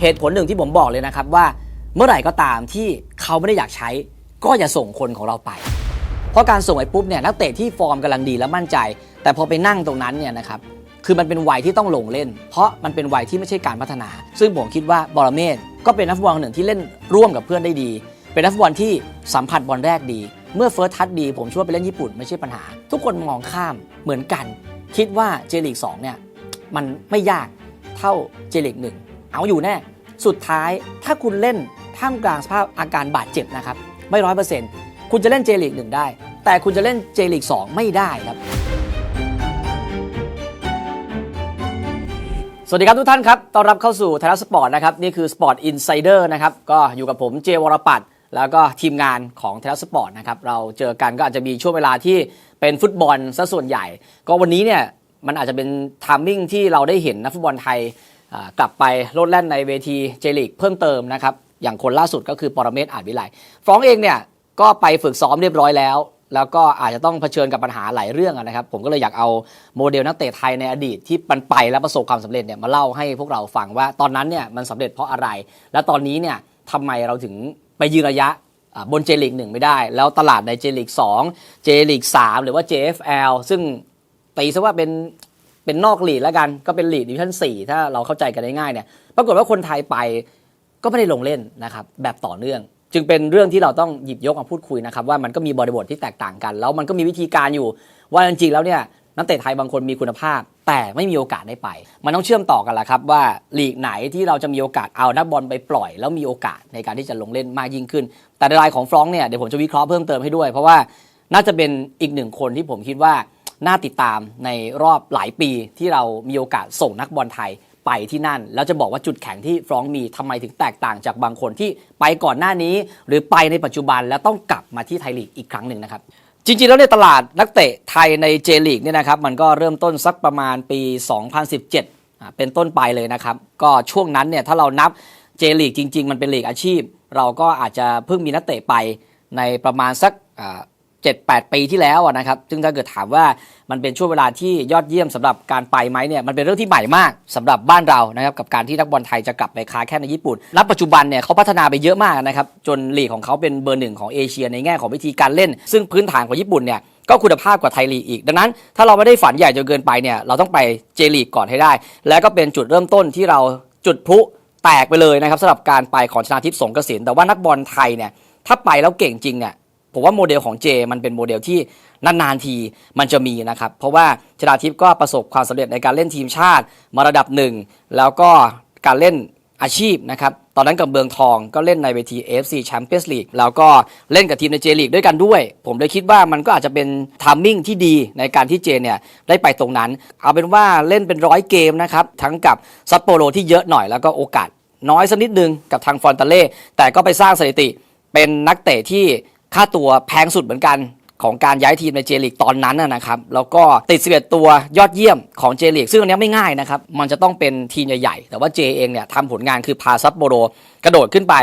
เหตุผลหนึ่งที่ผมบอกเลยนะครับว่าเมื่อไหร่ก็ตามที่เขาไม่ได้อยากใช้ ก็อย่าส่งคนของเราไป เพราะการส่งไอ้ปุ๊บเนี่ยนักเตะที่ฟอร์มกำลังดีและมั่นใจ แต่พอไปนั่งตรงนั้นเนี่ยนะครับคือมันเป็นวัยที่ต้องลงเล่น เพราะมันเป็นวัยที่ไม่ใช่การพัฒนา ซึ่งผมคิดว่าบอลเมศก็เป็นนักฟุตบอลหนึ่งที่เล่นร่วมกับเพื่อนได้ดี เป็นนักฟุตบอลที่สัมผัสบอลแรกดี เมื่อเฟิร์สทัชดี ผมเชื่อว่าไปเล่นญี่ปุ่นไม่ใช่ปัญหา ทุกคนมองข้ามเหมือนกัน คิดว่าเจลีก2เนี่ยมันไม่ยากเท่าเจลีกหนึ่ง เอาอยู่แน่ สุดท้ายถ้าคุณเล่นท่ามกลางสภาพอาการบาดเจ็บนะครับ ไม่ร้อยเปอร์เซ็นต์คุณจะเล่นเจลีกหนึ่งได้ แต่คุณจะเล่นเจลีก2ไม่ได้ครับ สวัสดีครับทุกท่านครับ ต้อนรับเข้าสู่ไทยรัฐสปอร์ตนะครับ นี่คือ Sport Insider นะครับ ก็อยู่กับผมเจวรปัตรแล้วก็ทีมงานของไทยรัฐสปอร์ตนะครับ เราเจอกันก็อาจจะมีช่วงเวลาที่เป็นฟุตบอลซะส่วนใหญ่ ก็วันนี้เนี่ยมันอาจจะเป็นทามมิ่งที่เราได้เห็นนักฟุตบอลไทย กลับไปโลดแล่นในเวทีเจลีกเพิ่มเติมนะครับ อย่างคนล่าสุดก็คือปรเมศอาจวิไลฟรองเองเนี่ยก็ไปฝึกซ้อมเรียบร้อยแล้ว แล้วก็อาจจะต้องเผชิญกับปัญหาหลายเรื่องนะครับ ผมก็เลยอยากเอาโมเดลนักเตะไทยในอดีตที่มันไปแล้วประสบความสำเร็จเนี่ยมาเล่าให้พวกเราฟังว่าตอนนั้นเนี่ยมันสำเร็จเพราะอะไร และตอนนี้เนี่ยทำไมเราถึงไปยืนระยะบนเจลีกหนึ่งไม่ได้ แล้วตลาดในเจลีกสองเจลีกสามหรือว่า JFL ซึ่งตีซะว่าเป็น เป็นนอกลีกแล้วกันก็เป็นลีกดิวิชั่นสี่ถ้าเราเข้าใจกันได้ง่ายเนี่ยปรากฏว่าคนไทยไปก็ไม่ได้ลงเล่นนะครับแบบต่อเนื่อง จึงเป็นเรื่องที่เราต้องหยิบยกมาพูดคุยนะครับว่ามันก็มีบริบทที่แตกต่างกัน แล้วมันก็มีวิธีการอยู่ ว่าจริงๆแล้วเนี่ยนักเตะไทยบางคนมีคุณภาพ แต่ไม่มีโอกาสได้ไป มันต้องเชื่อมต่อกันละครับว่าลีกไหนที่เราจะมีโอกาสเอานักบอลไปปล่อย แล้วมีโอกาสในการที่จะลงเล่นมากยิ่งขึ้น แต่รายของฟรองก์เนี่ยเดี๋ยวผมจะวิเคราะห์เพิ่มเติมให้ด้วย เพราะว่าน่าจะเป็นอีกหนึ่งคนที่ผมคิดว่า น่าติดตามในรอบหลายปีที่เรามีโอกาสส่งนักบอลไทยไปที่นั่น แล้วจะบอกว่าจุดแข็งที่ฟรองมีทำไมถึงแตกต่างจากบางคนที่ไปก่อนหน้านี้ หรือไปในปัจจุบันแล้วต้องกลับมาที่ไทยลีกอีกครั้งหนึ่งนะครับจริงๆ แล้วในตลาดนักเตะไทยในเจลีกเนี่ยนะครับมันก็เริ่มต้นสักประมาณปี 2017 เป็นต้นไปเลยนะครับ ก็ช่วงนั้นเนี่ยถ้าเรานับเจลีกจริง ๆ มันเป็นลีกอาชีพ เราก็อาจจะเพิ่งมีนักเตะไปในประมาณสัก เจ็ดแปดปีที่แล้วอะนะครับ ซึ่งถ้าเกิดถามว่ามันเป็นช่วงเวลาที่ยอดเยี่ยมสำหรับการไปไหมเนี่ย มันเป็นเรื่องที่ใหม่มากสำหรับบ้านเรานะครับ กับการที่นักบอลไทยจะกลับไปค้าแค่ในญี่ปุ่นณปัจจุบันเนี่ยเขาพัฒนาไปเยอะมากนะครับ จนลีกของเขาเป็นเบอร์หนึ่งของเอเชียในแง่ของวิธีการเล่น ซึ่งพื้นฐานของญี่ปุ่นเนี่ยก็คุณภาพกว่าไทยลีกอีก ดังนั้น ถ้าเราไม่ได้ฝันใหญ่จนเกินไปเนี่ย เราต้องไปเจลีกก่อนให้ได้ และก็เป็นจุดเริ่มต้นที่เราจุดพลุแตกไปเลยนะครับสำหรับการไปของชนาทิพย์สงกระสินแต่ว่านักบอลไทยเนี่ยถ้าไปแล้วเก่งจริงเนี่ย ผมว่าโมเดลของเจมันเป็นโมเดลที่นานๆทีมันจะมีนะครับ เพราะว่าชนาทิพย์ก็ประสบความสำเร็จในการเล่นทีมชาติมาระดับหนึ่งแล้วก็การเล่นอาชีพนะครับตอนนั้นกับเมืองทองก็เล่นในเวที AFC Champions League แล้วก็เล่นกับทีมในเจลีกด้วยกันด้วย ผมเลยคิดว่ามันก็อาจจะเป็นทามมิ่งที่ดีในการที่เจเนี่ยได้ไปตรงนั้น เอาเป็นว่าเล่นเป็นร้อยเกมนะครับ ทั้งกับซัปโปโรที่เยอะหน่อยแล้วก็โอกาสน้อยสักนิดนึงกับทางฟอนตาเล่แต่ก็ไปสร้างสถิติเป็นนักเตะที่ ค่าตัวแพงสุดเหมือนกันของการย้ายทีมในเจลีกตอนนั้นนะครับ แล้วก็ติด 11 ตัวยอดเยี่ยมของเจลีกซึ่งอันนี้ไม่ง่ายนะครับ มันจะต้องเป็นทีมใหญ่ๆ แต่ว่าเจเองเนี่ยทำผลงานคือพาซัปโบโร กระโดดขึ้นไป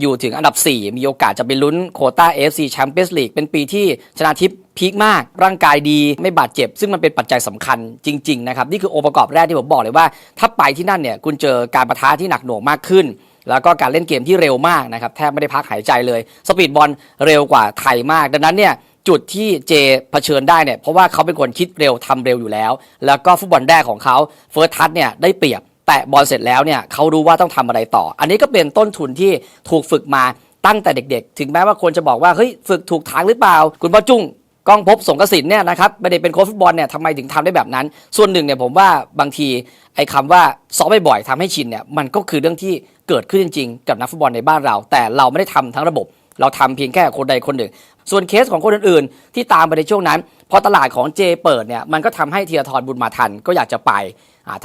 อยู่ถึงอันดับ 4 มีโอกาสจะไปลุ้นโคต้า AFC Champions League เป็นปีที่ชนะทิพย์พีคมาก ร่างกายดีไม่บาดเจ็บ ซึ่งมันเป็นปัจจัยสำคัญจริง ๆ นะครับ นี่คือองค์ประกอบแรกที่ผมบอกเลยว่า ถ้าไปที่นั่นเนี่ยคุณเจอการประทะที่หนักหน่วงมากขึ้น แล้วก็การเล่นเกมที่เร็วมากนะครับแทบไม่ได้พักหายใจเลย สปีดบอลเร็วกว่าไทยมาก ดังนั้นเนี่ยจุดที่เจเผชิญได้เนี่ยเพราะว่าเขาเป็นคนคิดเร็วทำเร็วอยู่แล้ว แล้วก็ฟุตบอลแรกของเขาเฟิร์สทัชเนี่ยได้เปรียบแตะบอลเสร็จแล้วเนี่ยเขารู้ว่าต้องทำอะไรต่อ อันนี้ก็เป็นต้นทุนที่ถูกฝึกมาตั้งแต่เด็ก ๆ ถึงแม้ว่าคนจะบอกว่าเฮ้ยฝึกถูกทางหรือเปล่า คุณพ่อจุ้งกองพบสงกสินเนี่ยนะครับไม่ได้เป็นโค้ชฟุตบอลเนี่ยทำไมถึงทำได้แบบนั้น ส่วนหนึ่งเนี่ยผมว่าบางทีไอ้คำว่าซ้อมบ่อยๆทำให้ชินเนี่ยมันก็คือเรื่องที่ เกิดขึ้นจริงๆ กับนักฟุตบอลในบ้านเรา แต่เราไม่ได้ทำทั้งระบบ เราทำเพียงแค่คนใดคนหนึ่ง ส่วนเคสของคนอื่นๆ ที่ตามไปในช่วงนั้น พอตลาดของเจเปิดเนี่ยมันก็ทำให้เทียทรบุญมาทันก็อยากจะไป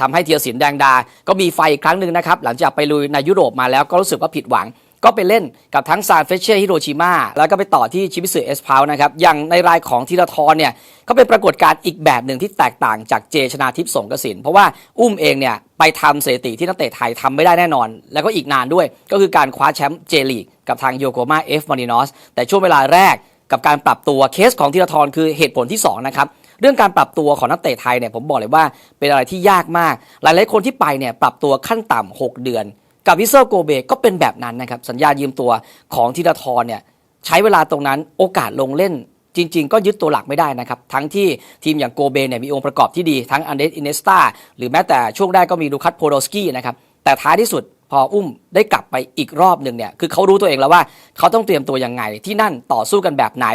ทำทำให้เทียสินแดงดา ก็มีไฟอีกครั้งหนึ่งนะครับหลังจากไปลุยในยุโรปมาแล้วก็รู้สึกว่าผิดหวัง ก็ไปเล่นกับทั้งซานเฟเช่ฮิโรชิมาแล้วก็ไปต่อที่ชิมิสึเอสพาวนะครับ อย่างในรายของธีรทรเนี่ยก็เป็นปรากฏการณ์อีกแบบหนึ่งที่แตกต่างจากเจชนาทิพย์สงกสิน เพราะว่าอุ้มเองเนี่ยไปทำสถิติที่นักเตะไทยทำไม่ได้แน่นอน แล้วก็อีกนานด้วย ก็คือการคว้าแชมป์เจลีกกับทางโยโกมาเอฟมารินอสแต่ช่วงเวลาแรกกับการปรับตัวเคสของธีรทรคือเหตุผลที่สองนะครับเรื่องการปรับตัวของนักเตะไทยเนี่ยผมบอกเลยว่าเป็นอะไรที่ยากมาก หลายๆคนที่ไปเนี่ยปรับตัวขั้นต่ำ6เดือน กับวิเซอร์โกเบก็เป็นแบบนั้นนะครับ สัญญายืมตัวของธีรทรเนี่ยใช้เวลาตรงนั้นโอกาสลงเล่นจริง ๆ ก็ยึดตัวหลักไม่ได้นะครับ ทั้งที่ทีมอย่างโกเบเนี่ยมีองค์ประกอบที่ดี ทั้งอันเดสอินเนสตาหรือแม้แต่ช่วงแรกก็มีลูคัสโพโดสกี้นะครับ แต่ท้ายที่สุดพออุ้มได้กลับไปอีกรอบหนึ่งเนี่ยคือเขารู้ตัวเองแล้วว่าเขาต้องเตรียมตัวยังไง ที่นั่นต่อสู้กันแบบไหน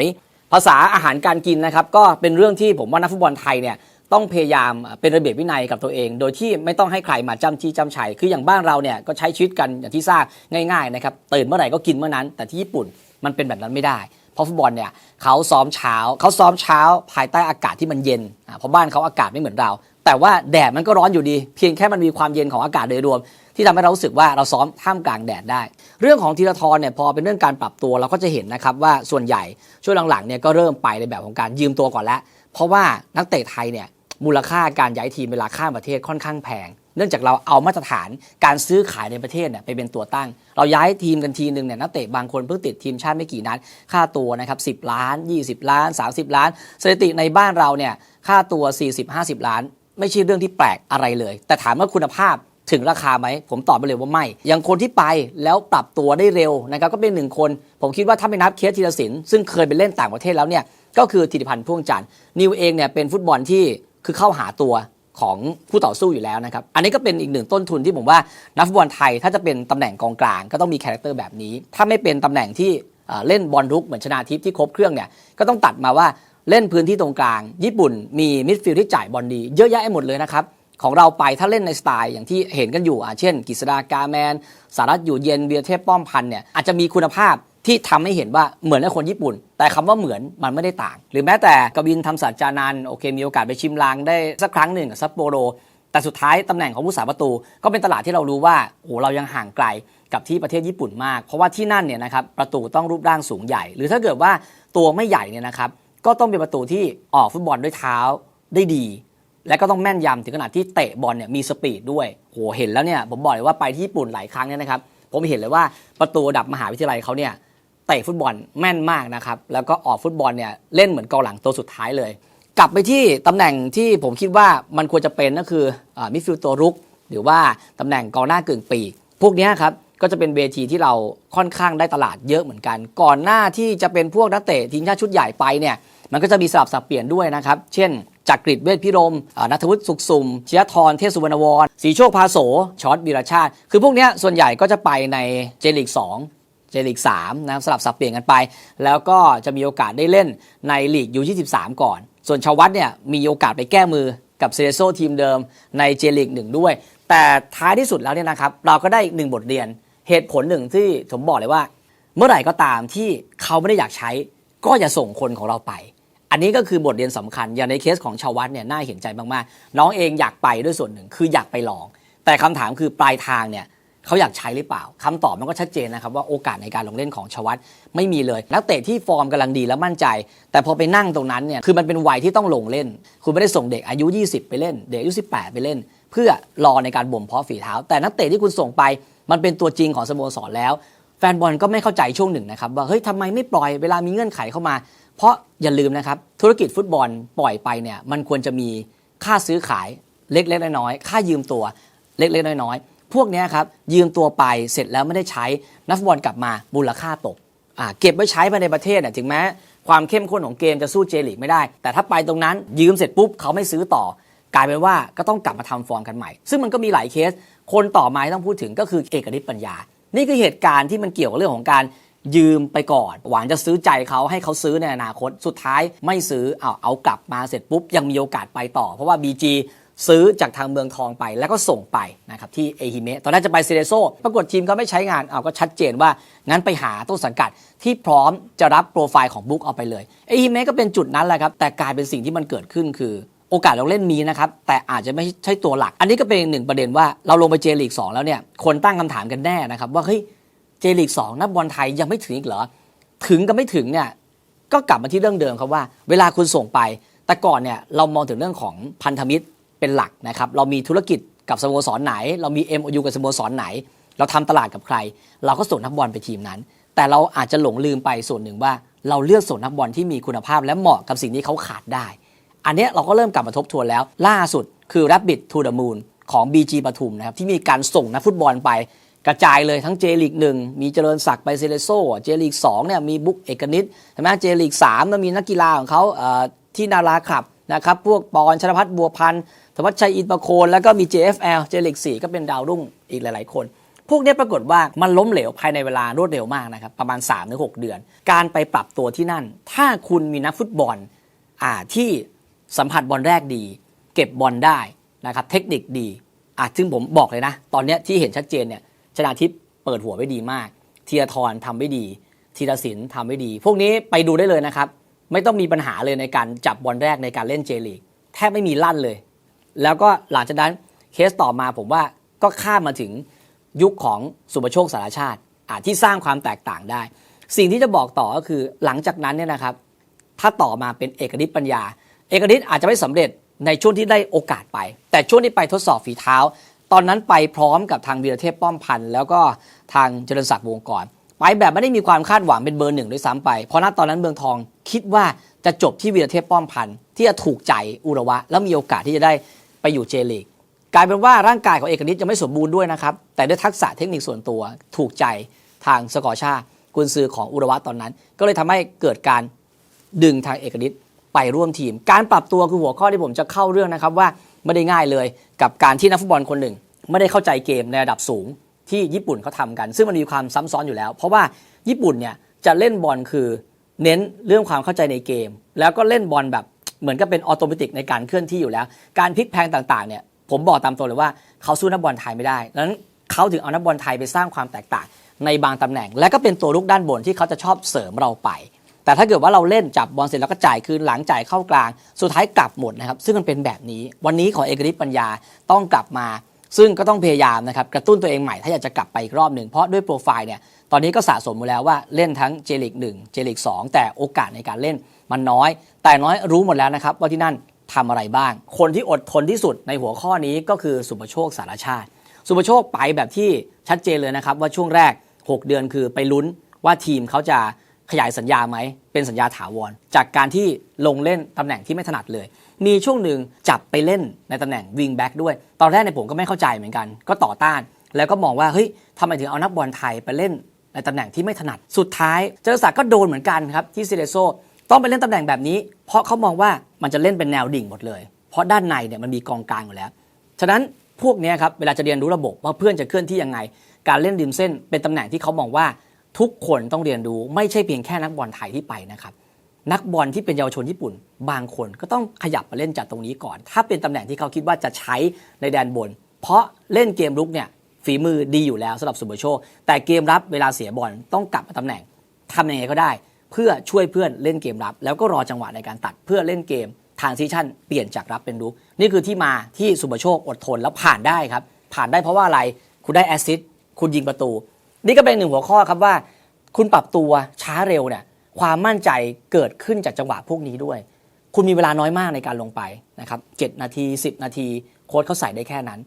ภาษาอาหารการกินนะครับก็เป็นเรื่องที่ผมว่านักฟุตบอลไทยเนี่ย ต้องพยายามเป็นระเบียบวินัยกับตัวเอง โดยที่ไม่ต้องให้ใครมาจ้ำจี้จ้ำชัยคืออย่างบ้านเราเนี่ยก็ใช้ชีวิตกันอย่างที่ทราบง่ายๆนะครับตื่นเมื่อไหร่ก็กินเมื่อนั้น แต่ที่ญี่ปุ่นมันเป็นแบบนั้นไม่ได้เพราะฟุตบอลเนี่ยเขาซ้อมเช้าเขาซ้อมเช้า ภายใต้อากาศที่มันเย็นเพราะบ้านเขาอากาศไม่เหมือนเรา แต่ว่าแดดมันก็ร้อนอยู่ดี เพียงแค่มันมีความเย็นของอากาศโดยรวม ที่ทำให้เรารู้สึกว่าเราซ้อมท่ามกลางแดดได้ เรื่องของธีรทรเนี่ยพอเป็นเรื่องการปรับตัวเราก็จะเห็นนะครับว่าส่วนใหญ่ช่วงหลังๆเนี่ยก็เริ่มไปในแบบของการยืมตัวก่อนแล้ว เพราะว่านักเตะไทยเนี่ย มูลค่าการย้ายทีมเวลาข้ามประเทศค่อนข้างแพง เนื่องจากเราเอามาตรฐานการซื้อขายในประเทศเนี่ยไปเป็นตัวตั้ง เราย้ายทีมกันทีหนึ่งเนี่ยนักเตะบางคนเพิ่งติดทีมชาติไม่กี่นัดค่าตัวนะครับ10 ล้าน 20 ล้าน 30 ล้านสถิติในบ้านเราเนี่ยค่าตัว 40-50 ล้าน ไม่ใช่เรื่องที่แปลกอะไรเลย แต่ถามว่าคุณภาพถึงราคาไหม ผมตอบไปเลยว่าไม่ อย่างคนที่ไปแล้วปรับตัวได้เร็วนะครับก็เป็นหนึ่งคน ผมคิดว่าถ้าไม่นับเคสธีรศิลป์ซึ่งเคยไปเล่นต่างประเทศแล้วเนี่ยก็คือธิติพันธ์พ่วงจันทร์นิวเองเนี่ยเป็นฟุตบอลที่ คือเข้าหาตัวของผู้ต่อสู้อยู่แล้วนะครับ อันนี้ก็เป็นอีกหนึ่งต้นทุนที่ผมว่านักฟุตบอลไทยถ้าจะเป็นตำแหน่งกองกลางก็ต้องมีคาแรคเตอร์แบบนี้ ถ้าไม่เป็นตำแหน่งที่เล่นบอลรุกเหมือนชนาทิพย์ที่ครบเครื่องเนี่ยก็ต้องตัดมาว่าเล่นพื้นที่ตรงกลาง ญี่ปุ่นมีมิดฟิลด์ที่จ่ายบอลดี เยอะแยะหมดเลยนะครับของเราไปถ้าเล่นในสไตล์อย่างที่เห็นกันอยู่อะเช่นกฤษดากาแมนสารัตอยู่เย็นเวียเทพป้อมพันเนี่ยอาจจะมีคุณภาพ ที่ทำให้เห็นว่าเหมือนกับคนญี่ปุ่น แต่คำว่าเหมือนมันไม่ได้ต่าง หรือแม้แต่กบินทำศาสตร์จานันโอเคมีโอกาสไปชิมลางได้สักครั้งหนึ่งกับซัปโปโรแต่สุดท้ายตำแหน่งของผู้สาประตู ก็เป็นตลาดที่เรารู้ว่าโอ้เรายังห่างไกลกับที่ประเทศญี่ปุ่นมาก เพราะว่าที่นั่นเนี่ยนะครับประตูต้องรูปร่างสูงใหญ่ หรือถ้าเกิดว่าตัวไม่ใหญ่เนี่ยนะครับก็ต้องเป็นประตูที่ออกฟุตบอลด้วยเท้าได้ดี และก็ต้องแม่นยำถึงขนาดที่เตะบอลเนี่ยมีสปีดด้วยโหเห็นแล้วเนี่ยผมบอกเลยว่าไปที่ญี่ปุ่นหลายครั้งเนี่ยนะครับผมเห็นเลยว่าประตูดับมหาวิทยาลัยเขาเนี่ย เตะฟุตบอลแม่นมากนะครับ แล้วก็ออกฟุตบอลเนี่ยเล่นเหมือนกองหลังตัวสุดท้ายเลย กลับไปที่ตำแหน่งที่ผมคิดว่ามันควรจะเป็นก็คืออมิดฟิลด์ตัวรุก หรือว่าตำแหน่งกองหน้ากึ่งปีกพวกนี้ครับก็จะเป็นเวทีที่เราค่อนข้างได้ตลาดเยอะเหมือนกัน ก่อนหน้าที่จะเป็นพวกนักเตะทีมชาติชุดใหญ่ไปเนี่ยมันก็จะมีสลับสับเปลี่ยนด้วยนะครับ เช่นจากกริดเวทพิรมนัทวุฒิสุขสุมชยธรเทพสุวรรณวรศรีโชคพาโสช็อตบีรชาติ คือพวกนี้ส่วนใหญ่ก็จะไปในเจลิก2 เจลีก3นะครับสลับสับเปลี่ยนกันไป แล้วก็จะมีโอกาสได้เล่นในลีกยู23ก่อน ส่วนชาววัดเนี่ยมีโอกาสไปแก้มือกับเซเรโซทีมเดิมในเจลีกหนึ่งด้วย แต่ท้ายที่สุดแล้วเนี่ยนะครับเราก็ได้อีกหนึ่งบทเรียน เหตุผลหนึ่งที่ผมบอกเลยว่า เมื่อไหร่ก็ตามที่เขาไม่ได้อยากใช้ ก็อย่าส่งคนของเราไป อันนี้ก็คือบทเรียนสำคัญอย่างในเคสของชาววัดเนี่ยน่าเห็นใจมากๆ น้องเองอยากไปด้วยส่วนหนึ่งคืออยากไปลอง แต่คำถามคือปลายทางเนี่ย เขาอยากใช้หรือเปล่าคำตอบมันก็ชัดเจนนะครับว่าโอกาสในการลงเล่นของชวัตไม่มีเลย นักเตะที่ฟอร์มกำลังดีและมั่นใจ แต่พอไปนั่งตรงนั้นเนี่ยคือมันเป็นวัยที่ต้องลงเล่น คุณไม่ได้ส่งเด็กอายุ 20 ไปเล่น เด็กอายุ 18 ไปเล่น เพื่อรอในการบ่มเพาะฝีเท้า แต่นักเตะที่คุณส่งไปมันเป็นตัวจริงของสโมสรแล้ว แฟนบอลก็ไม่เข้าใจช่วงหนึ่งนะครับว่าเฮ้ยทำไมไม่ปล่อยเวลามีเงื่อนไขเข้ามา เพราะอย่าลืมนะครับธุรกิจฟุตบอลปล่อยไปเนี่ยมันควรจะมีค่าซื้อขายเล็กๆน้อยๆค่ายืมตัวเล็กๆน้อยๆ พวกนี้ครับยืมตัวไปเสร็จแล้วไม่ได้ใช้นักฟุตบอลกลับมามูลค่าตกเก็บไว้ใช้ภายในประเทศเนี่ยถึงแม้ความเข้มข้นของเกมจะสู้เจลีกไม่ได้ แต่ถ้าไปตรงนั้นยืมเสร็จปุ๊บเขาไม่ซื้อต่อ กลายเป็นว่าก็ต้องกลับมาทำฟอร์มกันใหม่ ซึ่งมันก็มีหลายเคส คนต่อมาที่ต้องพูดถึงก็คือเอกนิตปัญญา นี่คือเหตุการณ์ที่มันเกี่ยวกับเรื่องของการยืมไปก่อน หวังจะซื้อใจเขาให้เขาซื้อในอนาคต สุดท้ายไม่ซื้อเอาเอากลับมาเสร็จปุ๊บยังมีโอกาสไปต่อ เพราะว่า BG ซื้อจากทางเมืองทองไปแล้วก็ส่งไปนะครับที่เอฮิเมะตอนแรกจะไปเซเรโซปรากฏทีมก็ไม่ใช้งานเอาก็ชัดเจนว่างั้นไปหาต้นสังกัดที่พร้อมจะรับโปรไฟล์ของบุ๊กเอาไปเลยเอฮิเมะก็เป็นจุดนั้นแหละครับแต่กลายเป็นสิ่งที่มันเกิดขึ้นคือโอกาสเราเล่นมีนะครับ แต่อาจจะไม่ใช่ตัวหลัก อันนี้ก็เป็นหนึ่งประเด็นว่าเราลงไปเจลีก2แล้วเนี่ยคนตั้งคำถามกันแน่นะครับ ว่าเฮ้ยเจลีก2นักบอลไทยยังไม่ถึงอีกเหรอถึงกับไม่ถึงเนี่ยก็กลับมาที่เรื่องเดิมครับว่า เวลาคุณส่งไป แต่ก่อนเนี่ยเรามองถึงเรื่องของพันธมิตร เป็นหลักนะครับ เรามีธุรกิจกับสโมสรไหน เรามี MOU กับสโมสรไหน เราทำตลาดกับใคร เราก็ส่งนักบอลไปทีมนั้น แต่เราอาจจะหลงลืมไปส่วนหนึ่งว่า เราเลือกส่งนักบอลที่มีคุณภาพและเหมาะกับสิ่งที่เขาขาดได้ อันนี้เราก็เริ่มกลับมาทบทวนแล้ว ล่าสุดคือ Rabbit to the Moon ของ BG ปทุมนะครับที่มีการส่งนักฟุตบอลไปกระจายเลยทั้งเจลีกหนึ่งมีเจริญศักดิ์ไปเซเลโซเจลีกสองเนี่ยมีบุ๊กเอกนิตใช่ไหมเจลีกสามมันมีนักกีฬาของเขาที่นาราขับนะครับพวกปอนชนพัฒน์บัวพันธ์ ธวัชชัยอินประโคนแล้วก็มี JFL เจลีกสี่ก็เป็นดาวรุ่งอีกหลาย ๆ คน พวกนี้ปรากฏว่ามันล้มเหลวภายในเวลารวดเร็วมากนะครับประมาณ 3-6 เดือน การไปปรับตัวที่นั่น ถ้าคุณมีนักฟุตบอลอ่าที่สัมผัสบอลแรกดี เก็บบอลได้นะครับเทคนิคดีอะซึ่งผมบอกเลยนะ ตอนนี้ที่เห็นชัดเจนเนี่ยชนาทิพย์เปิดหัวไว้ดีมาก เทียทรทำไว้ดีธีรศิลป์ทำไว้ดี พวกนี้ไปดูได้เลยนะครับ ไม่ต้องมีปัญหาเลยในการจับบอลแรกในการเล่นเจลีกแทบไม่มีลั่นเลย แล้วก็หลังจากนั้นเคสต่อมาผมว่าก็ข้ามมาถึงยุคของสุประโชคสารชาติอาที่สร้างความแตกต่างได้ สิ่งที่จะบอกต่อก็คือหลังจากนั้นเนี่ยนะครับ ถ้าต่อมาเป็นเอกนิตปัญญา เอกนิตอาจจะไม่สำเร็จในช่วงที่ได้โอกาสไป แต่ช่วงที่ไปทดสอบฝีเท้า ตอนนั้นไปพร้อมกับทางวีรเทพป้อมพันธ์แล้วก็ทางเจริญศักดิ์วงศ์กรไปแบบไม่ได้มีความคาดหวังเป็นเบอร์หนึ่งด้วยซ้ำไป เพราะณตอนนั้นเมืองทองคิดว่าจะจบที่วีรเทพป้อมพันธ์ที่จะถูกใจอุระวะ แล้วมีโอกาสที่จะได้ ไปอยู่เจลีกกลายเป็นว่าร่างกายของเอกนิตยังไม่สมบูรณ์ด้วยนะครับ แต่ด้วยทักษะเทคนิคส่วนตัวถูกใจทางสกอร์ชากุนซือของอุระวะตอนนั้น ก็เลยทำให้เกิดการดึงทางเอกนิตไปร่วมทีม การปรับตัวคือหัวข้อที่ผมจะเข้าเรื่องนะครับว่าไม่ได้ง่ายเลยกับการที่นักฟุตบอลคนหนึ่ง ไม่ได้เข้าใจเกมในระดับสูงที่ญี่ปุ่นเขาทำกัน ซึ่งมันมีความซ้ำซ้อนอยู่แล้ว เพราะว่าญี่ปุ่นเนี่ยจะเล่นบอลคือเน้นเรื่องความเข้าใจในเกม แล้วก็เล่นบอลแบบ เหมือนกับเป็นออโตเมติกในการเคลื่อนที่อยู่แล้ว การพลิกแพงต่างๆเนี่ยผมบอกตามตัวเลยว่าเขาสู้นักบอลไทยไม่ได้ดังนั้นเขาถึงเอานักบอลไทยไปสร้างความแตกต่างในบางตำแหน่ง และก็เป็นตัวลุกด้านบนที่เขาจะชอบเสริมเราไป แต่ถ้าเกิดว่าเราเล่นจับบอลเสร็จแล้วก็จ่ายคืนหลังจ่ายเข้ากลาง สุดท้ายกลับหมดนะครับ ซึ่งมันเป็นแบบนี้ วันนี้ของเอกฤทธิ์ปัญญาต้องกลับมา ซึ่งก็ต้องพยายามนะครับกระตุ้นตัวเองใหม่ถ้าอยากจะกลับไปอีกรอบหนึ่งเพราะด้วยโปรไฟล์เนี่ยตอนนี้ก็สะสมมาแล้วว่าเล่นทั้งเจลิก1เจลิก2แต่โอกาสในการเล่นมันน้อย แต่น้อยรู้หมดแล้วนะครับว่าที่นั่นทำอะไรบ้าง คนที่อดทนที่สุดในหัวข้อนี้ก็คือสุประโชคสารชาติ สุประโชคไปแบบที่ชัดเจนเลยนะครับว่าช่วงแรก 6 เดือนคือไปลุ้นว่าทีมเขาจะขยายสัญญาไหมเป็นสัญญาถาวร จากการที่ลงเล่นตำแหน่งที่ไม่ถนัดเลย มีช่วงหนึ่งจับไปเล่นในตำแหน่งวิงแบ็กด้วย ตอนแรกเนี่ยผมก็ไม่เข้าใจเหมือนกัน ก็ต่อต้าน แล้วก็มองว่าเฮ้ยทำไมถึงเอานักบอลไทยไปเล่นในตำแหน่งที่ไม่ถนัด สุดท้ายเจรศักดิ์ก็โดนเหมือนกันครับที่ซิเลโซต้องไปเล่นตำแหน่งแบบนี้ เพราะเขามองว่ามันจะเล่นเป็นแนวดิ่งหมดเลย เพราะด้านในเนี่ยมันมีกองกลางอยู่แล้ว ฉะนั้นพวกนี้ครับเวลาจะเรียนรู้ระบบว่าเพื่อนจะเคลื่อนที่ยังไง การเล่นริมเส้น เป็นตำแหน่งที่เขามองว่าทุกคนต้องเรียนรู้ไม่ใช่เพียงแค่นักบอลไทยที่ไปนะครับ นักบอลที่เป็นเยาวชนญี่ปุ่น บางคนก็ต้องขยับมาเล่นจากตรงนี้ก่อน ถ้าเป็นตำแหน่งที่เขาคิดว่าจะใช้ในแดนบน เพราะเล่นเกมรุกเนี่ยฝีมือดีอยู่แล้วสำหรับสุบโชคแต่เกมรับเวลาเสียบอลต้องกลับมาตำแหน่งทำยังไงก็ได้ เพื่อช่วยเพื่อนเล่นเกมรับ แล้วก็รอจังหวะในการตัดเพื่อเล่นเกมทางซีชั่นเปลี่ยนจากรับเป็นรุกนี่คือที่มาที่สุบโชคอดทนแล้วผ่านได้ครับ ผ่านได้เพราะว่าอะไรคุณได้แอสซิสต์คุณยิงประตู นี่ก็เป็นหนึ่งหัวข้อครับว่า คุณปรับตัวช้าเร็วเนี่ย ความมั่นใจเกิดขึ้นจากจังหวะพวกนี้ด้วย คุณมีเวลาน้อยมากในการลงไปนะครับเนาที 10 นาที โค้ชเขาใส่ได้แค่นั้น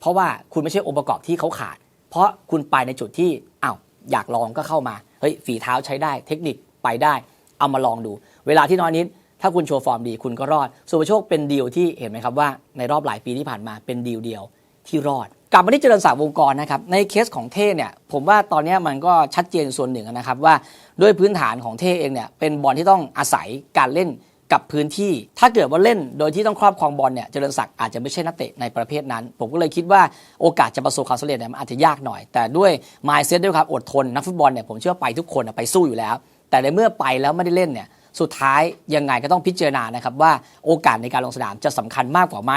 เพราะว่าคุณไม่ใช่องค์ประกอบที่เขาขาด เพราะคุณไปในจุดที่อ้าวอยากลองก็เข้ามาเฮ้ยฝีเท้าใช้ได้ เทคนิคไปได้ เอามาลองดู เวลาที่น้อยนิดถ้าคุณโชว์ฟอร์มดีคุณก็รอดสุภโชคเป็นดีลที่เห็นไหมครับว่าในรอบหลายปีที่ผ่านมาเป็นดีลเดียว ที่รอด กลับมาที่เจริญศักดิ์วงกรนะครับในเคสของเท่เนี่ยผมว่าตอนนี้มันก็ชัดเจนส่วนหนึ่งนะครับว่าด้วยพื้นฐานของเท่เองเนี่ยเป็นบอลที่ต้องอาศัยการเล่นกับพื้นที่ ถ้าเกิดว่าเล่นโดยที่ต้องครอบครองบอลเนี่ยเจริญศักดิ์อาจจะไม่ใช่นักเตะในประเภทนั้น ผมก็เลยคิดว่าโอกาสจะประสบความสำเร็จเนี่ยมันอาจจะยากหน่อย แต่ด้วยมายเซตด้วยความอดทนนักฟุตบอลเนี่ยผมเชื่อว่าไปทุกคนไปสู้อยู่แล้ว แต่ในเมื่อไปแล้วไม่ได้เล่นเนี่ย สุดท้ายยังไงก็ต้องพิจารณานะครับว่าโอกาสในการลงสนามจะสำคัญมากกว่าไหม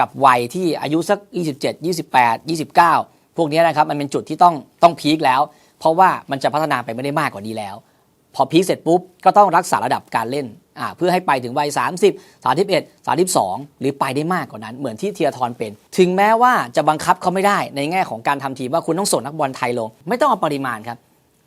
กับวัยที่อายุสัก 27 28 29 พวกนี้นะครับมันเป็นจุดที่ต้องต้องพีคแล้ว เพราะว่ามันจะพัฒนาไปไม่ได้มากกว่านี้แล้ว พอพีคเสร็จปุ๊บก็ต้องรักษาระดับการเล่นเพื่อให้ไปถึงวัย 30 31 32 หรือไปได้มากกว่านั้น เหมือนที่เทียทรเป็น ถึงแม้ว่าจะบังคับเขาไม่ได้ในแง่ของการทำทีมว่าคุณต้องส่งนักบอลไทยลง ไม่ต้องเอาปริมาณครับ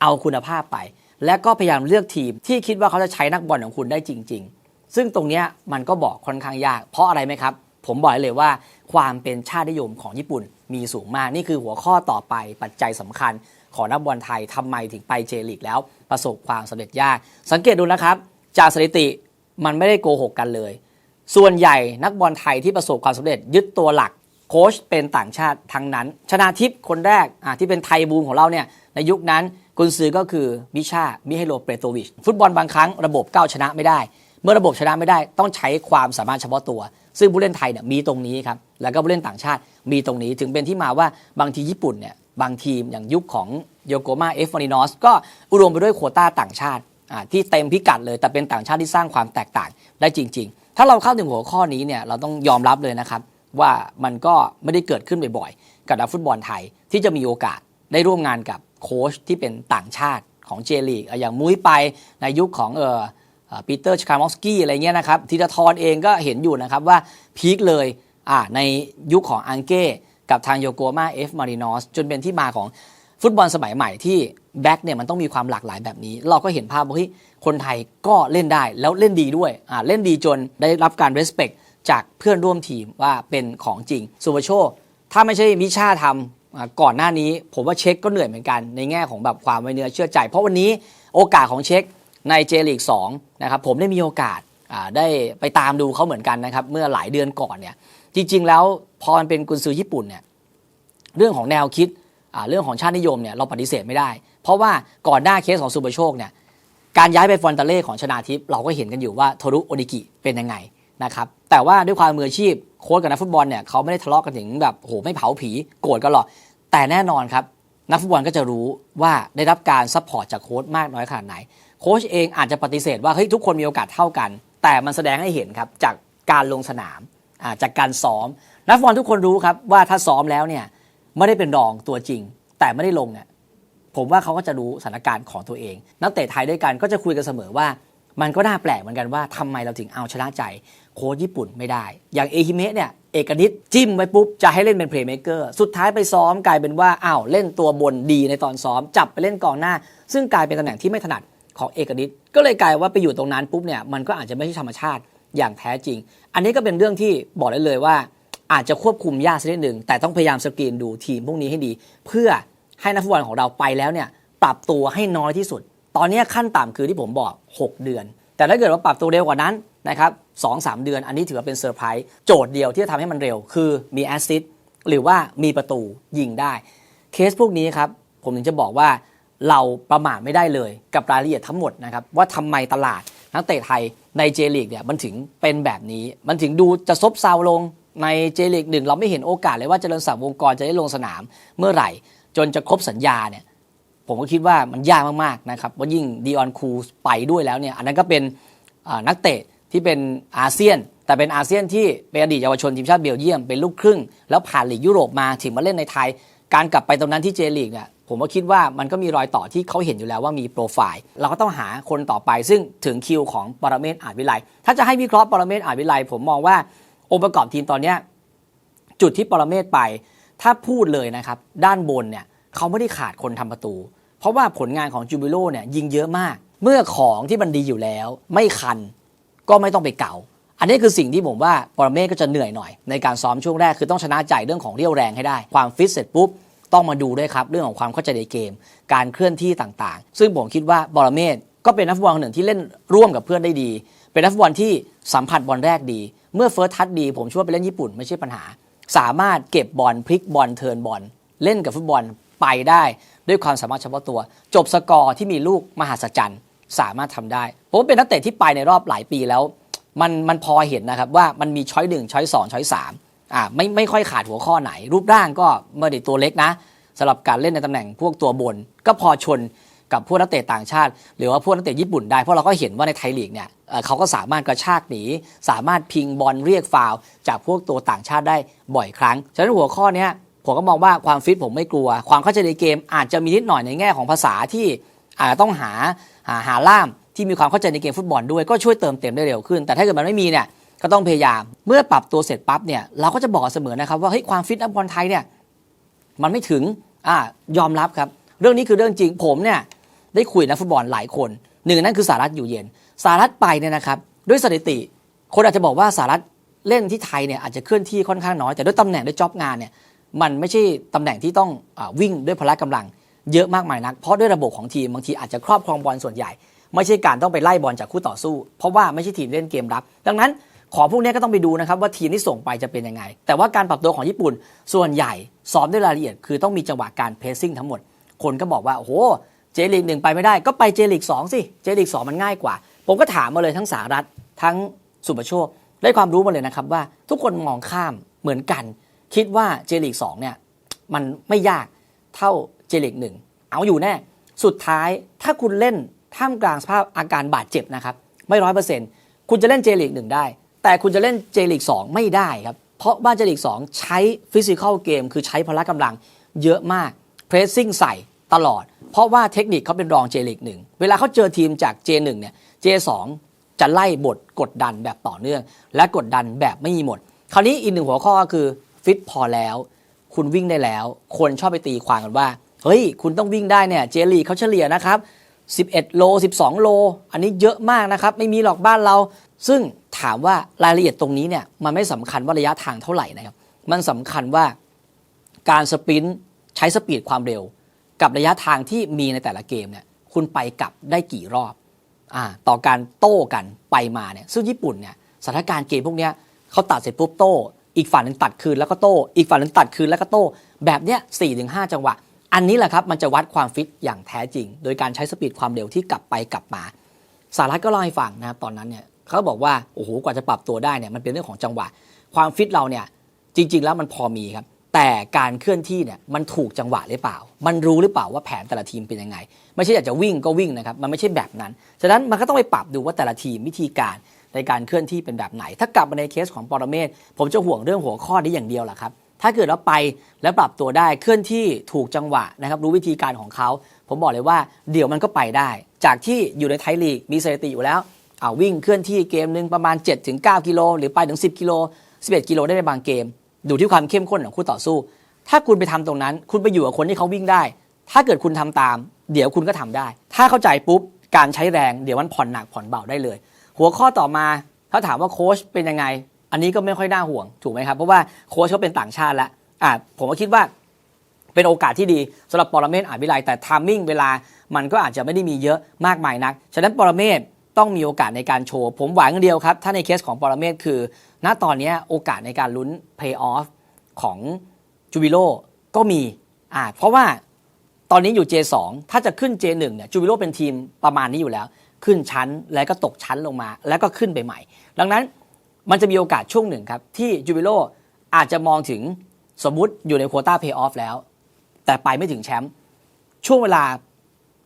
เอาคุณภาพไป และก็พยายามเลือกทีมที่คิดว่าเขาจะใช้นักบอลของคุณได้จริง ๆ ซึ่งตรงนี้มันก็บอกค่อนข้างยาก เพราะอะไรไหมครับ ผมบอกเลยว่า ความเป็นชาตินิยมของญี่ปุ่นมีสูงมาก นี่คือหัวข้อต่อไปปัจจัยสำคัญ ของนักบอลไทยทำไมถึงไปเจลีกแล้วประสบความสำเร็จยาก สังเกตดูนะครับ จากสถิติมันไม่ได้โกหกกันเลย ส่วนใหญ่นักบอลไทยที่ประสบความสำเร็จยึดตัวหลักโค้ชเป็นต่างชาติทั้งนั้น ชนาทิพย์คนแรกที่เป็นไทยบูมของเราเนี่ยในยุคนั้น กุนซือก็คือมิชามิเฮโลเปโตวิช ฟุตบอลบางครั้งระบบก้าวชนะไม่ได้ เมื่อระบบชนะไม่ได้ต้องใช้ความสามารถเฉพาะตัว ซึ่งผู้เล่นไทยเนี่ยมีตรงนี้ครับ แล้วก็ผู้เล่นต่างชาติมีตรงนี้ ถึงเป็นที่มาว่าบางทีญี่ปุ่นเนี่ยบางทีมอย่างยุคของโยโกมาเอฟมารินอสก็อุดมไปด้วยโควต้าต่างชาติที่เต็มพิกัดเลยแต่เป็นต่างชาติที่สร้างความแตกต่างได้จริง ๆ ถ้าเราเข้าถึงหัวข้อนี้เนี่ยเราต้องยอมรับเลยนะครับว่ามันก็ไม่ได้เกิดขึ้นบ่อยๆ กับนักฟุตบอลไทยที่จะมีโอกาสได้ร่วมงานกับ โค้ชที่เป็นต่างชาติของเจลีกอย่างมุ้ยไปในยุคของเออปีเตอร์ชคาร์มอฟสกี้อะไรเงี้ยนะครับธีรทรเองก็เห็นอยู่นะครับว่าพีคเลยอ่าในยุคของอังเก้กับทางโยโกมาเอฟมารินอสจนเป็นที่มาของฟุตบอลสมัยใหม่ที่แบ็กเนี่ยมันต้องมีความหลากหลายแบบนี้ เราก็เห็นภาพว่าเฮ้ยคนไทยก็เล่นได้แล้วเล่นดีด้วยอ่าเล่นดีจนได้รับการ respect จากเพื่อนร่วมทีมว่าเป็นของจริงสุภโชคถ้าไม่ใช่มิชาทำอ่า ก่อนหน้านี้ผมว่าเช็คก็เหนื่อยเหมือนกัน ในแง่ของแบบความไว้เนื้อเชื่อใจ เพราะวันนี้โอกาสของเช็คในเจลีก2นะครับผมได้มีโอกาสได้ไปตามดูเขาเหมือนกันนะครับเมื่อหลายเดือนก่อนเนี่ยจริง ๆ แล้วพอมันเป็นกุนซือญี่ปุ่นเนี่ยเรื่องของแนวคิดเรื่องของชาตินิยมเนี่ยเราปฏิเสธไม่ได้ เพราะว่าก่อนหน้าเคสของซูเปอร์โชคเนี่ยการย้ายไปฟอนตาเล่ของชนาทิพย์เราก็เห็นกันอยู่ว่าโทรุโอดิกิเป็นยังไง นะครับแต่ว่าด้วยความมืออาชีพโค้ชกับนักฟุตบอลเนี่ยเขาไม่ได้ทะเลาะกันถึงแบบโหไม่เผาผีโกรธกันหรอกแต่แน่นอนครับนักฟุตบอลก็จะรู้ว่าได้รับการซัพพอร์ตจากโค้ชมากน้อยขนาดไหน โค้ชเองอาจจะปฏิเสธว่าเฮ้ยทุกคนมีโอกาสเท่ากัน แต่มันแสดงให้เห็นครับจากการลงสนามาจากการซ้อม นักฟุตบอลทุกคนรู้ครับว่าถ้าซ้อมแล้วเนี่ยไม่ได้เป็นรองตัวจริง แต่ไม่ได้ลงเนี่ยผมว่าเขาก็จะรู้สถานการณ์ของตัวเอง นักเตะไทยด้วยกันก็จะคุยกันเสมอว่า มันก็น่าแปลกเหมือนกันว่าทำไมเราถึงเอาชนะใจโค้ชญี่ปุ่นไม่ได้ อย่างเอฮิเมะเนี่ยเอกนิตจิ้มไว้ปุ๊บ จะให้เล่นเป็นเพลย์เมเกอร์สุดท้ายไปซ้อมกลายเป็นว่าอ้าวเล่นตัวบนดีในตอนซ้อม จับไปเล่นกองหน้า ซึ่งกลายเป็นตำแหน่งที่ไม่ถนัดของเอกนิตก็เลยกลายว่าไปอยู่ตรงนั้นปุ๊บเนี่ยมันก็อาจจะไม่ใช่ธรรมชาติอย่างแท้จริง อันนี้ก็เป็นเรื่องที่บอกได้เลยว่า อาจจะควบคุมยากสักนิดหนึ่งแต่ต้องพยายามสกรีนดูทีมพวกนี้ให้ดี เพื่อให้นักฟุตบอลของเราไปแล้วเนี่ยปรับตัวให้น้อยที่สุด ตอนนี้ขั้นต่ำคือที่ผมบอก 6 เดือน แต่ถ้าเกิดว่าปรับตัวเร็วกว่านั้นนะครับสองสามเดือน อันนี้ถือว่าเป็นเซอร์ไพรส์โจทย์เดียวที่จะทำให้มันเร็ว คือมีแอสซิสหรือว่ามีประตูยิงได้ เคสพวกนี้ครับ ผมถึงจะบอกว่าเราประมาทไม่ได้เลยกับรายละเอียดทั้งหมดนะครับ ว่าทำไมตลาดนักเตะไทยในเจลีกเนี่ยมันถึงเป็นแบบนี้ มันถึงดูจะซบเซาลงในเจลีกหนึ่งเราไม่เห็นโอกาสเลยว่าเจริญศักดิ์วงกรจะได้ลงสนามเมื่อไหร่ จนจะครบสัญญาเนี่ย ผมก็คิดว่ามันยากมากๆนะครับว่ายิ่งดีออนคูไปด้วยแล้วเนี่ยอันนั้นก็เป็นนักเตะที่เป็นอาเซียน แต่เป็นอาเซียนที่เป็นอดีตเยาวชนทีมชาติเบลเยียมเป็นลูกครึ่ง แล้วผ่านลีกยุโรปมาถึงมาเล่นในไทย การกลับไปตรงนั้นที่เจลีกเนี่ยผมก็คิดว่ามันก็มีรอยต่อที่เขาเห็นอยู่แล้วว่ามีโปรไฟล์ เราก็ต้องหาคนต่อไปซึ่งถึงคิวของปรเมศอาจวิไลถ้าจะให้วิเคราะห์ปรเมศอาจวิไลผมมองว่าองค์ประกอบทีมตอนนี้จุดที่ปรเมศไป ถ้าพูดเลยนะครับ ด้านบนเนี่ย เขาไม่ได้ขาดคนทำประตู เพราะว่าผลงานของจูบิโลเนี่ยยิงเยอะมาก เมื่อของที่มันดีอยู่แล้ว ไม่คันก็ไม่ต้องไปเก่า อันนี้คือสิ่งที่ผมว่าปรเมศก็จะเหนื่อยหน่อย ในการซ้อมช่วงแรกคือต้องชนะใจเรื่องของเรี่ยวแรงให้ได้ ความฟิตเสร็จปุ๊บต้องมาดูด้วยครับเรื่องของความเข้าใจในเกม การเคลื่อนที่ต่างๆ ซึ่งผมคิดว่าบรเมศก็เป็นนักฟุตบอลหนึ่งที่เล่นร่วมกับเพื่อนได้ดี เป็นนักฟุตบอลที่สัมผัสบอลแรกดี เมื่อเฟิร์สทัชดี ผมเชื่อว่าไปเล่นญี่ปุ่นไม่ใช่ปัญหา สามารถเก็บบอลพลิกบอลเทิร์นบอลเล่นกับฟุตบอล ไปได้ด้วยความสามารถเฉพาะตัว จบสกอร์ที่มีลูกมหัศจรรย์สามารถทำได้ผมว่าเป็นนักเตะที่ไปในรอบหลายปีแล้วมันมันพอเห็นนะครับว่ามันมีช้อยหนึ่งช้อยสองช้อยสามอ่าไม่ไม่ค่อยขาดหัวข้อไหน รูปร่างก็ไม่ได้ตัวเล็กนะสำหรับการเล่นในตำแหน่งพวกตัวบน ก็พอชนกับพวกนักเตะต่างชาติ หรือว่าพวกนักเตะญี่ปุ่นได้เพราะเราก็เห็นว่าในไทยลีกเนี่ยเขาก็สามารถกระชากหนี สามารถพิงบอลเรียกฟาวจากพวกตัวต่างชาติได้บ่อยครั้ง ฉะนั้นหัวข้อนี้ ผมก็มองว่าความฟิตผมไม่กลัว ความเข้าใจในเกมอาจจะมีนิดหน่อยในแง่ของภาษาที่อาจจะต้องหาหาหาล่ามที่มีความเข้าใจในเกมฟุตบอลด้วยก็ช่วยเติมเต็มได้เร็วขึ้น แต่ถ้าเกิดมันไม่มีเนี่ยก็ต้องพยายาม เมื่อปรับตัวเสร็จปั๊บเนี่ยเราก็จะบอกเสมอนะครับว่าเฮ้ยความฟิตนักบอลไทยเนี่ยมันไม่ถึงอ่ายอมรับครับ เรื่องนี้คือเรื่องจริงผมเนี่ยได้คุยนักฟุตบอลหลายคนหนึ่งนนั้นคือสารัฐอยู่เย็นสารัฐไปเนี่ยนะครับด้วยสถิติ คนอาจจะบอกว่าสารัฐเล่นที่ไทยเนี่ยอาจจะเคลื่อนที่ค่อนข้างน้อยแต่ด้วยตำแหน่งด้วยจ็อบงานเนี่ย มันไม่ใช่ตำแหน่งที่ต้องอวิ่งด้วยพละกำลังเยอะมากมายนัก เพราะด้วยระบบของทีมบางทีอาจจะครอบครองบอลส่วนใหญ่ ไม่ใช่การต้องไปไล่บอลจากคู่ต่อสู้ เพราะว่าไม่ใช่ทีมเล่นเกมรับ ดังนั้นของพวกนี้ก็ต้องไปดูนะครับว่าทีมที่ส่งไปจะเป็นยังไง แต่ว่าการปรับตัวของญี่ปุ่นส่วนใหญ่ซ้อมด้วยรายละเอียด คือต้องมีจังหวะการเพรสซิ่งทั้งหมด คนก็บอกว่าโอ้โหเจลีกหนึ่งไปไม่ได้ก็ไปเจลีกสองสิเจลีกสองมันง่ายกว่า ผมก็ถามมาเลยทั้งสารัฐทั้งสุประโชคได้ความรู้มาเลยนะครับว่าทุกคนมองข้ามเหมือนกัน คิดว่าเจลีกสองเนี่ยมันไม่ยากเท่าเจลีกหนึ่งเอาอยู่แน่ สุดท้ายถ้าคุณเล่นท่ามกลางสภาพอาการบาดเจ็บนะครับ ไม่ร้อยเปอร์เซ็นต์คุณจะเล่นเจลีกหนึ่งได้ แต่คุณจะเล่นเจลีกสองไม่ได้ครับ เพราะว่าเจลีกสองใช้ฟิสิกอลเกมคือใช้พละกำลังเยอะมากเพรสซิ่งใส่ตลอด เพราะว่าเทคนิคเขาเป็นรองเจลีกหนึ่งเวลาเขาเจอทีมจาก J1 เนี่ย J2 จะไล่บทกดดันแบบต่อเนื่อง และกดดันแบบไม่มีหมด คราวนี้อีกหนึ่งหัวข้อก็คือ ฟิตพอแล้ว คุณวิ่งได้แล้ว คนชอบไปตีความกันว่า เฮ้ย คุณต้องวิ่งได้เนี่ยเจลีเขาเฉลี่ยนะครับ11 โล 12 โล อันนี้เยอะมากนะครับ ไม่มีหรอกบ้านเรา ซึ่งถามว่ารายละเอียดตรงนี้เนี่ย มันไม่สำคัญว่าระยะทางเท่าไหร่นะครับ มันสำคัญว่าการสปรินต์ใช้สปีดความเร็ว กับระยะทางที่มีในแต่ละเกมเนี่ย คุณไปกลับได้กี่รอบอ่าต่อการโต้กันไปมาเนี่ย ซึ่งญี่ปุ่นเนี่ยสถานการณ์เกมพวกเนี้ยเขาตัดเสร็จปุ๊บโต้ อีกฝั่งหนึ่งตัดคืนแล้วก็โต้อีกฝั่งหนึ่งตัดคืนแล้วก็โต้แบบเนี้ยสี่ถึงห้าจังหวะ อันนี้แหละครับมันจะวัดความฟิตอย่างแท้จริง โดยการใช้สปีดความเร็วที่กลับไปกลับมาสารัฐก็เล่าให้ฟังนะครับตอนนั้นเนี่ยเขาบอกว่าโอ้โหกว่าจะปรับตัวได้เนี่ยมันเป็นเรื่องของจังหวะ ความฟิตเราเนี่ยจริง ๆ แล้วมันพอมีครับแต่การเคลื่อนที่เนี่ยมันถูกจังหวะหรือเปล่า มันรู้หรือเปล่าว่าแผนแต่ละทีมเป็นยังไง ไม่ใช่อยากจะวิ่งก็วิ่งนะครับ มันไม่ใช่แบบนั้น ฉะนั้นมันก็ต้องไปปรับดูว่าแต่ละทีมวิธีการ ในการเคลื่อนที่เป็นแบบไหน ถ้ากลับมาในเคสของปรเมศผมจะห่วงเรื่องหัวข้อนี้อย่างเดียวแหละครับถ้าเกิดว่าไปแล้วปรับตัวได้เคลื่อนที่ถูกจังหวะนะครับรู้วิธีการของเขา ผมบอกเลยว่าเดี๋ยวมันก็ไปได้ จากที่อยู่ในไทยลีกมีสถิติอยู่แล้วเอาวิ่งเคลื่อนที่เกมหนึ่งประมาณ 7-9 กิโลหรือไปถึง 10 กิโล 11 กิโลได้ในบางเกม ดูที่ความเข้มข้นของคู่ต่อสู้ ถ้าคุณไปทำตรงนั้น คุณไปอยู่กับคนที่เขาวิ่งได้ ถ้าเกิดคุณทำตาม เดี๋ยวคุณก็ทำได้ ถ้าเข้าใจปุ๊บการใช้แรงเดี๋ยวมันผ่อนหนักผ่อนเบาได้เลย หัวข้อต่อมาถ้าถามว่าโค้ชเป็นยังไง อันนี้ก็ไม่ค่อยน่าห่วงถูกไหมครับ เพราะว่าโค้ชเขาเป็นต่างชาติแล้วอ่าผมก็คิดว่าเป็นโอกาสที่ดีสำหรับปรเมศอาจวิไลแต่ทามมิ่งเวลามันก็อาจจะไม่ได้มีเยอะมากมายนัก ฉะนั้นปรเมศต้องมีโอกาสในการโชว์ ผมหวังเดียวครับ ถ้าในเคสของปรเมศคือ ณตอนนี้โอกาสในการลุ้น play off ของจูบิโลก็มีอ่าเพราะว่าตอนนี้อยู่ J2 ถ้าจะขึ้น J1 เนี่ยจูบิโลเป็นทีมประมาณนี้อยู่แล้ว ขึ้นชั้นแล้วก็ตกชั้นลงมา แล้วก็ขึ้นไปใหม่ ดังนั้นมันจะมีโอกาสช่วงหนึ่งครับที่จูบิโลอาจจะมองถึงสมมุติอยู่ในโควต้าเพย์ออฟแล้ว แต่ไปไม่ถึงแชมป์ช่วงเวลา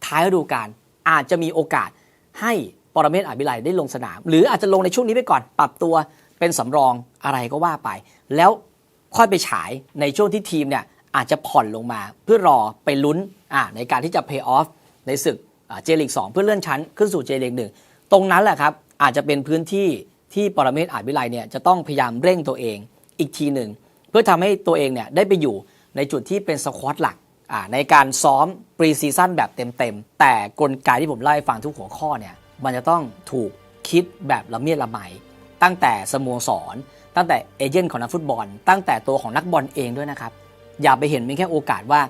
ท้ายฤดูกาลอาจจะมีโอกาสให้ปรเมศอาจวิไลได้ลงสนาม หรืออาจจะลงในช่วงนี้ไปก่อนปรับตัวเป็นสำรองอะไรก็ว่าไป แล้วค่อยไปฉายในช่วงที่ทีมเนี่ยอาจจะผ่อนลงมาเพื่อรอไปลุ้นในการที่จะเพย์ออฟในศึก เจลิก2เพื่อเลื่อนชั้นขึ้นสู่เจลิกหนึ่งตรงนั้นแหละครับอาจจะเป็นพื้นที่ที่ปรเมศอาจวิไลเนี่ยจะต้องพยายามเร่งตัวเองอีกทีหนึ่งเพื่อทำให้ตัวเองเนี่ยได้ไปอยู่ในจุดที่เป็นสควอตหลักในการซ้อมปรีซีซั่นแบบเต็มๆ แต่กลไกที่ผมเล่ฟังทุกหัวข้อเนี่ยมันจะต้องถูกคิดแบบละเมียดละไมตั้งแต่สโมสร ตั้งแต่เอเจนต์ของนักฟุตบอล ตั้งแต่ตัวของนักบอลเองด้วยนะครับ อย่าไปเห็นเพียงแค่โอกาสว่า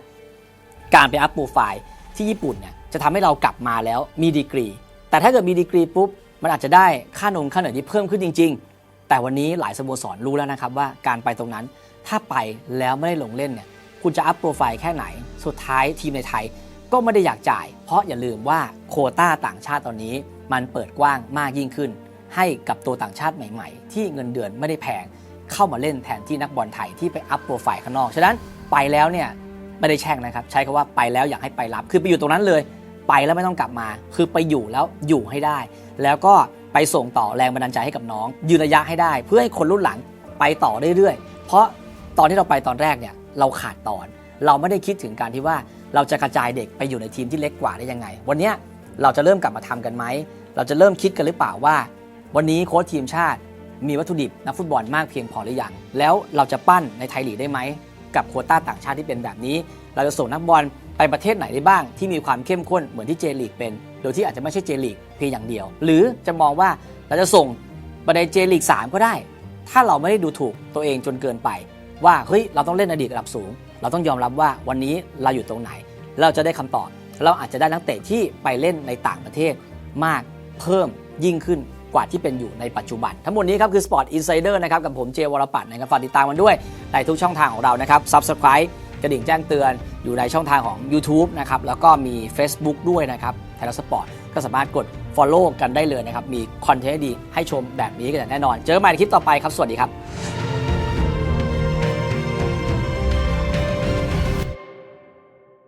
การไปอัพโปรไฟล์ที่ญี่ปุ่นเนี่ย จะทำให้เรากลับมาแล้วมีดีกรี แต่ถ้าเกิดมีดีกรีปุ๊บมันอาจจะได้ค่านมค่าเหนื่อยที่เพิ่มขึ้นจริง ๆ แต่วันนี้หลายสโมสรรู้แล้วนะครับว่าการไปตรงนั้นถ้าไปแล้วไม่ได้ลงเล่นเนี่ยคุณจะอัพโปรไฟล์แค่ไหน สุดท้ายทีมในไทยก็ไม่ได้อยากจ่าย เพราะอย่าลืมว่าโคต้าต่างชาติตอนนี้มันเปิดกว้างมากยิ่งขึ้น ให้กับตัวต่างชาติใหม่ๆ ที่เงินเดือนไม่ได้แพงเข้ามาเล่นแทนที่นักบอลไทยที่ไปอัพโปรไฟล์ข้างนอก ฉะนั้นไปแล้วเนี่ยไม่ได้แช่งนะครับ ใช้คำว่าไปแล้วอยากให้ไปรับ คือไปอยู่ตรงนั้นเลย ไปแล้วไม่ต้องกลับมา คือไปอยู่แล้วอยู่ให้ได้ แล้วก็ไปส่งต่อแรงบันดาลใจให้กับน้อง ยืนระยะให้ได้ เพื่อให้คนรุ่นหลังไปต่อเรื่อยๆ เพราะตอนที่เราไปตอนแรกเนี่ยเราขาดตอน เราไม่ได้คิดถึงการที่ว่าเราจะกระจายเด็กไปอยู่ในทีมที่เล็กกว่าได้ยังไง วันเนี้ยเราจะเริ่มกลับมาทำกันไหม เราจะเริ่มคิดกันหรือเปล่าว่า วันนี้โค้ชทีมชาติ มีวัตถุดิบนักฟุตบอลมากเพียงพอหรือยัง แล้วเราจะปั้นในไทยลีกได้ไหม กับโควต้าต่างชาติที่เป็นแบบนี้ เราจะส่งนักบอลไปประเทศไหนได้บ้าง ที่มีความเข้มข้นเหมือนที่เจลีกเป็น โดยที่อาจจะไม่ใช่เจลีกเพียงอย่างเดียว หรือจะมองว่าเราจะส่งไปในเจลีก3ก็ได้ ถ้าเราไม่ได้ดูถูกตัวเองจนเกินไป ว่าเฮ้ยเราต้องเล่นอดีตระดับสูง เราต้องยอมรับว่าวันนี้เราอยู่ตรงไหน เราจะได้คำตอบ เราอาจจะได้นักเตะที่ไปเล่นในต่างประเทศมากเพิ่มยิ่งขึ้น กว่าที่เป็นอยู่ในปัจจุบัน ทั้งหมดนี้ครับคือ Sport Insider นะครับกับผมเจวรปัตรนะครับฝากติดตามกันด้วยในทุกช่องทางของเรานะครับ Subscribe กระดิ่งแจ้งเตือนอยู่ในช่องทางของ YouTube นะครับแล้วก็มี Facebook ด้วยนะครับไทยรัฐสปอร์ตก็สามารถกด Follow กันได้เลยนะครับมีคอนเทนต์ดีให้ชมแบบนี้กันอย่างแน่นอน เจอกันใหม่ในคลิปต่อไปครับสวัสดีครับ